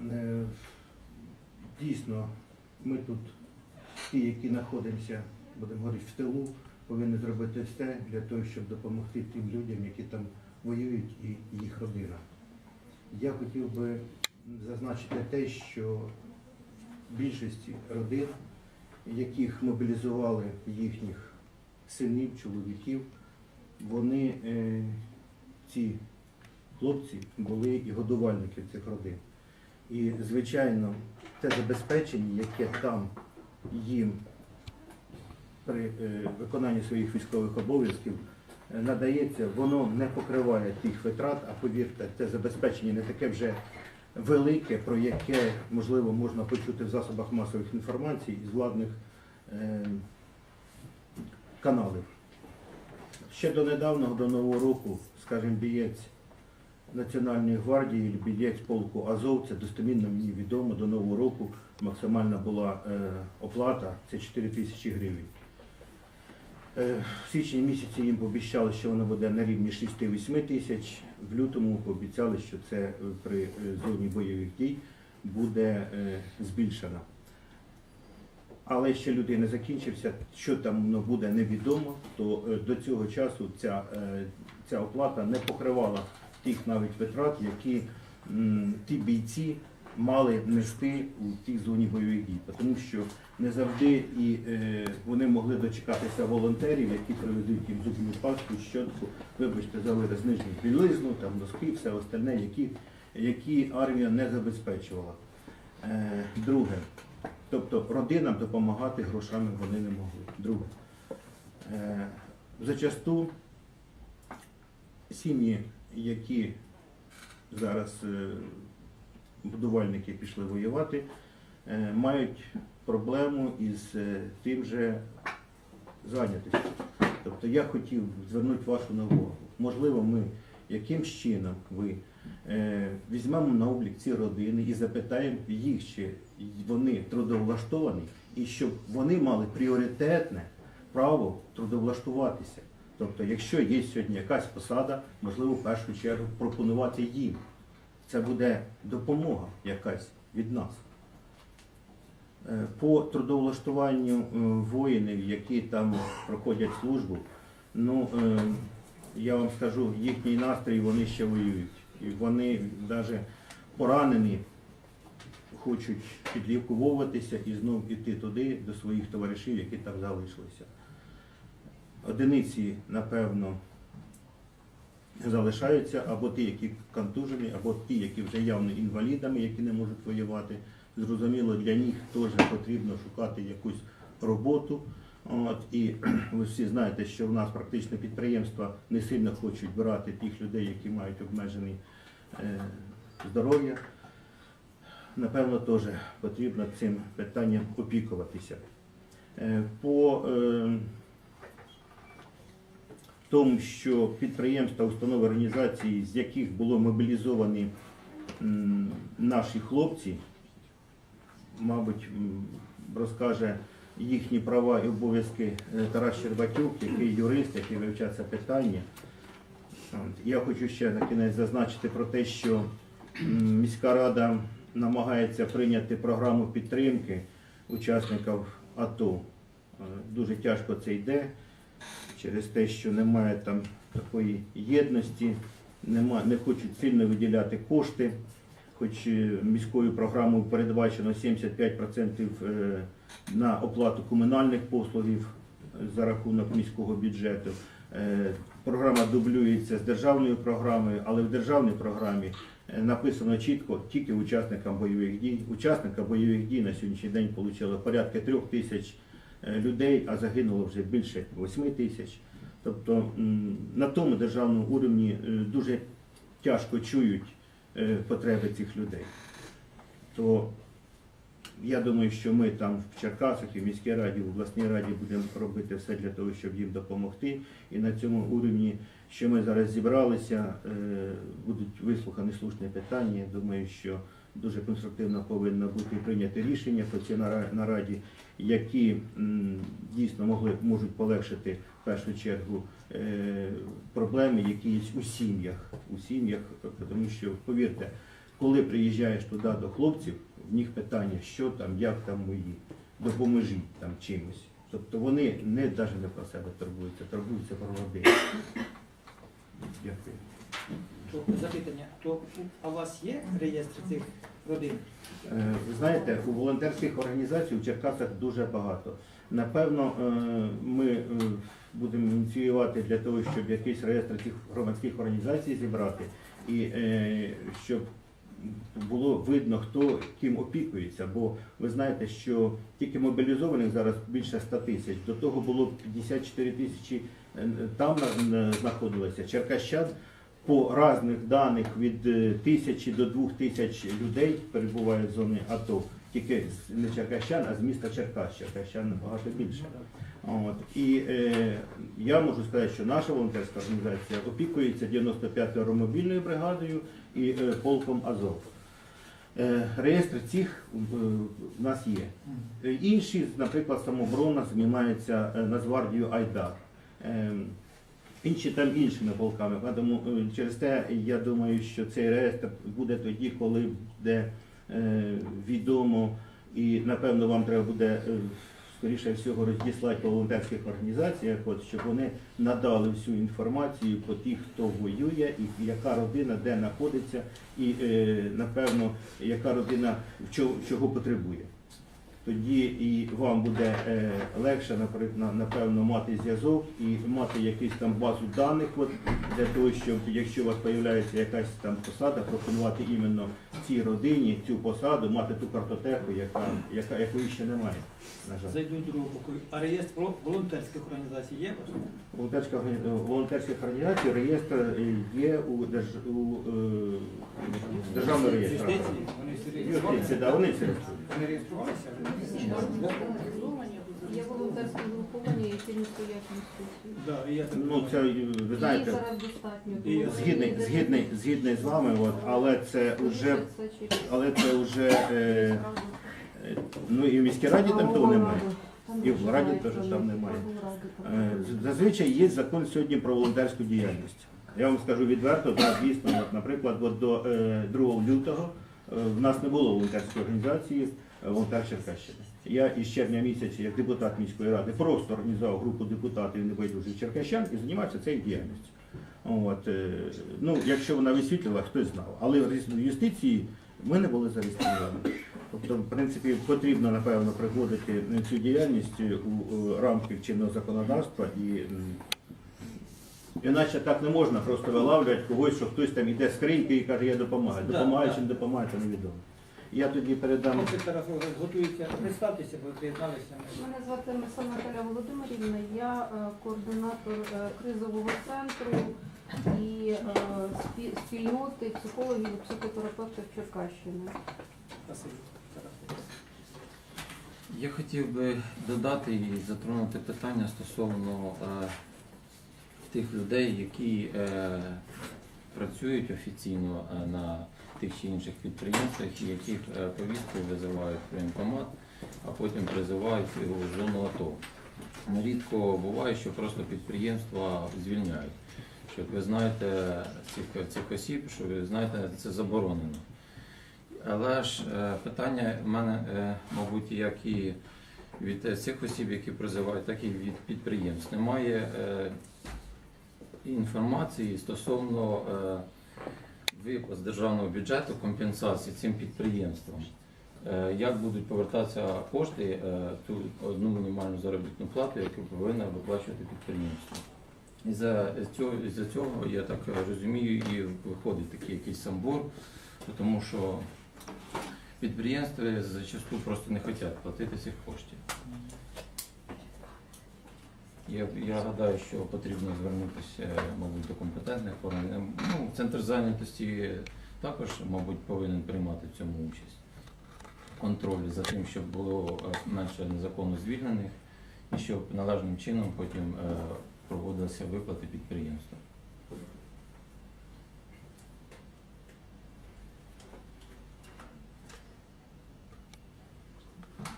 Е, Дійсно, ми тут, ті, які знаходимося, будемо говорити, в тилу, повинні зробити все для того, щоб допомогти тим людям, які там воюють, і їх родинам. Я хотів би зазначити те, що більшості родин, яких мобілізували їхніх синів, чоловіків, вони, е, ці хлопці, були і годувальники цих родин. І, звичайно, те забезпечення, яке там їм при е, виконанні своїх військових обов'язків е, надається, воно не покриває тих витрат, а повірте, те забезпечення не таке вже велике, про яке, можливо, можна почути в засобах масових інформацій із владних е, каналів. Ще до недавнього, до Нового року, скажімо, бієць Національної гвардії, бієць полку Азов, це достемінно мені відомо, до Нового року максимальна була е, оплата, це 4 тисячі гривень. Е, в січні місяці їм пообіцяли, що вона буде на рівні 6-8 тисяч. В лютому пообіцяли, що це е, при зоні бойових дій буде збільшена. Але ще людей не закінчився, що там буде невідомо, то до цього часу ця, ця оплата не покривала тих навіть витрат, які ті бійці мали нести у тій зоні бойових дій. Тому що не завжди і е, вони могли дочекатися волонтерів, які приведуть їм зубну пасту, щотку, вибачте, за вираз білизну, там носки, все остальне, які, які армія не забезпечувала. Е, друге, тобто родинам допомагати грошами вони не могли. Друге, е, зачасту сім'ї, які зараз е, будувальники пішли воювати, е, мають проблему із е, тим же зайнятістю. Тобто я хотів звернути вашу увагу. Можливо, ми яким чином ви візьмемо на облік ці родини і запитаємо їх, чи вони трудовлаштовані, і щоб вони мали пріоритетне право трудовлаштуватися. Тобто, якщо є сьогодні якась посада, можливо, в першу чергу пропонувати їм. Це буде допомога якась від нас. Е, По трудовлаштуванню е, воїнів, які там проходять службу, ну е, я вам скажу, їхній настрій вони ще воюють. І вони навіть поранені, хочуть підлікуватися і знов іти туди до своїх товаришів, які там залишилися. Одиниці, напевно, залишаються або ті, які контужені, або ті, які вже явно інвалідами, які не можуть воювати. Зрозуміло, для них теж потрібно шукати якусь роботу. От, і ви всі знаєте, що в нас практично підприємства не сильно хочуть брати тих людей, які мають обмежене здоров'я. Напевно, теж потрібно цим питанням опікуватися. Е, по е, тому, що підприємства, установи, організації, з яких було мобілізовані наші хлопці, мабуть, розкаже їхні права і обов'язки е, Тарас Щербатюк, який юрист, який вивчав це питання. Я хочу ще на кінець зазначити про те, що міська рада намагається прийняти програму підтримки учасників АТО. Е, Дуже тяжко це йде через те, що немає там такої єдності, нема, не хочуть сильно виділяти кошти, хоч е, міською програмою передбачено 75% е, на оплату комунальних послугів за рахунок міського бюджету. Е, Програма дублюється з державною програмою, але в державній програмі написано чітко тільки учасникам бойових дій. Учасника бойових дій на сьогоднішній день отримали порядка трьох тисяч людей, а загинуло вже більше 8 тисяч. Тобто на тому державному уровні е, дуже тяжко чують е, потреби цих людей. То я думаю, що ми там в Черкасах і в міській раді, в обласній раді будемо робити все для того, щоб їм допомогти. І на цьому уровні, що ми зараз зібралися, е, будуть вислухані слушні питання. Я думаю, що дуже конструктивно повинно бути прийняти рішення по цій нараді, які дійсно могли можуть полегшити в першу чергу е, проблеми, які є у сім'ях. У сім'ях, тому що повірте. коли приїжджаєш туди до хлопців, в них питання, що там, як там мої, допоможіть там чимось. Тобто вони не навіть не про себе турбуються, турбуються про родину. Дякую. То запитання, то а у вас є реєстр цих родин? Е, Ви знаєте, у волонтерських організацій у Черкасах дуже багато. Напевно, е, ми е, будемо ініціювати для того, щоб якийсь реєстр цих громадських організацій зібрати, і щоб було видно, хто ким опікується. Бо ви знаєте, що тільки мобілізованих зараз більше 100 тисяч. До того було 54 тисячі там на- знаходилося. Черкащан по різних даних від е, тисячі до двох тисяч людей перебувають в зоні АТО. Тільки не Черкащан, а з міста Черкас. Черкащан набагато більше. От. І е, я можу сказати, що наша волонтерська організація опікується 95-ю аеромобільною бригадою і е, полком Азов. Е, реєстр цих е, в нас є. Е, Інші, наприклад, самооборона займається е, Нацгвардією Айдар. Ем, Інші там іншими полками. Тому е, через те я думаю, що цей реєстр буде тоді, коли буде е, відомо, і напевно вам треба буде е, скоріше всього розіслати по волонтерських організаціях, от, щоб вони надали всю інформацію по тих, хто воює, і яка родина де знаходиться, і напевно яка родина чого потребує. Тоді і вам буде е, легше, наприклад, напевно, мати зв'язок і мати якусь там базу даних, от, для того, щоб якщо у вас з'являється якась там посада, пропонувати іменно цій родині цю посаду, мати ту картотеку, яка, яка, якої ще немає, на жаль. Зайду з другого боку. А реєстр волонтерських організацій є у? Волонтерська органі- волонтерських організацій реєстр е, є у, держ... у е, державному реєстрі. Юстиції? Вони всі це. Вони реєструвалися? Є волонтерське групування, стоять інституції. Да, і я так Ну, думаю. це, ви Її знаєте, зараз достатньо. І Було згідний, згідний, згідний з вами, от, але це вже, але це вже, е, е, ну і в міській раді там того немає. І в Раді теж там немає. Е, з- Зазвичай є закон сьогодні про волонтерську діяльність. Я вам скажу відверто, да, звісно, от, наприклад, от до е, 2 лютого е, в нас не було волонтерської організації волонтер Черкащини. Я із червня місяця, як депутат міської ради, просто організував групу депутатів небайдужих черкащан і займався цією діяльністю. От, е, ну, якщо вона висвітлила, хтось знав. Але в юстиції ми не були зареєстровані. Тобто, в принципі, потрібно, напевно, приводити цю діяльність у рамки чинного законодавства і іначе так не можна просто вилавлювати когось, що хтось там іде з скриньки і каже, я допомагаю. Допомагаю чи не допомагаю, це невідомо. Я тоді передам. Хлопці Тарас Олегович, готуються. Представтеся, бо приєдналися. Мене звати Меса Наталя Володимирівна, я е, координатор е, кризового центру і е, спі- спільноти психологів і психотерапевтів Черкащини. Спасибі. Тарас Олегович. Я хотів би додати і затронути питання стосовно е, тих людей, які е, працюють офіційно е, на тих чи інших підприємствах, яких е, повісткою визивають в воєнкомат, а потім призивають у зону АТО. Нерідко буває, що просто підприємства звільняють. Що ви знаєте цих, цих осіб, що ви знаєте, це заборонено. Але ж е, питання в мене, мабуть, як і від цих осіб, які призивають, так і від підприємств. Немає інформації стосовно е, виплат з державного бюджету компенсації цим підприємствам. Е, Як будуть повертатися кошти, е, ту одну мінімальну заробітну плату, яку повинна виплачувати підприємство. І за цього, за цього, я так розумію, і виходить такий якийсь самбор, тому що підприємства зачасту просто не хочуть платити цих коштів. Я, я гадаю, що потрібно звернутися, мабуть, до компетентних органів. Ну, центр зайнятості також, мабуть, повинен приймати в цьому участь. Контроль за тим, щоб було е, менше незаконно звільнених і щоб належним чином потім е, проводилися виплати підприємства.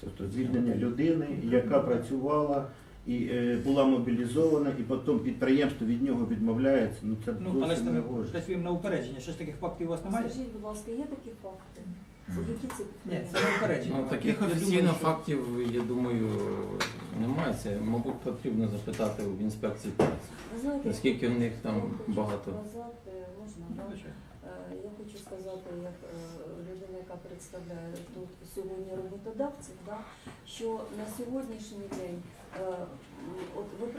Тобто звільнення людини, яка працювала і е, була мобілізована, і потім підприємство від нього відмовляється. Ну це Ну, але ж зовсім не ви гоже. працюємо на упередження. Що ж таких фактів у вас немає? Скажіть, будь ласка, є такі факти? Які це Ні, підприємства? це упередження. Ну, таких Я думаю, офіційно що- фактів, я думаю, немає. Це, мабуть, потрібно запитати в інспекції праці. Ви знаєте, Наскільки в них там багато. сказати, можна, да? Звичайно. Я хочу сказати, як е, людина, яка представляє тут сьогодні роботодавців, да, що на сьогоднішній день е, от